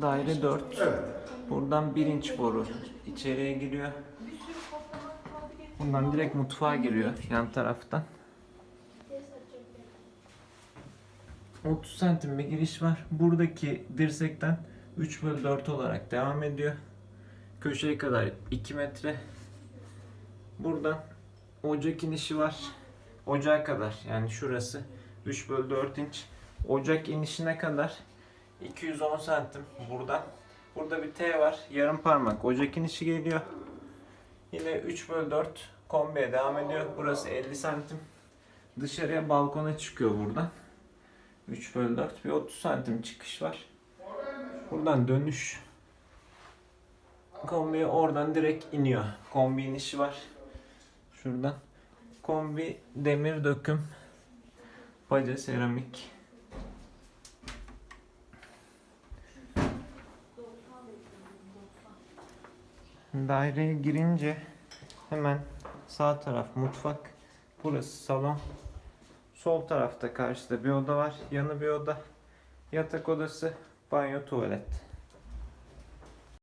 Daire 4. Evet. Buradan 1 inç boru içeriye giriyor. Buradan direkt mutfağa giriyor yan taraftan. 30 santim bir giriş var. Buradaki dirsekten 3 bölü 4 olarak devam ediyor. Köşeye kadar 2 metre. Buradan ocak inişi var. Ocağa kadar yani şurası 3 bölü 4 inç. Ocak inişine kadar 210 santim buradan. Burada bir T var. Yarım parmak ocak inişi geliyor. Yine 3 bölü 4 kombiye devam ediyor. Burası 50 santim. Dışarıya balkona çıkıyor buradan. 3 bölü 4 bir 30 santim çıkış var. Buradan dönüş. Kombi oradan direkt iniyor. Kombi inişi var. Şuradan. Kombi demir döküm. Baca seramik. Daireye girince hemen sağ taraf mutfak. Burası salon. Sol tarafta karşıda bir oda var. Yanı bir oda. Yatak odası, banyo, tuvalet.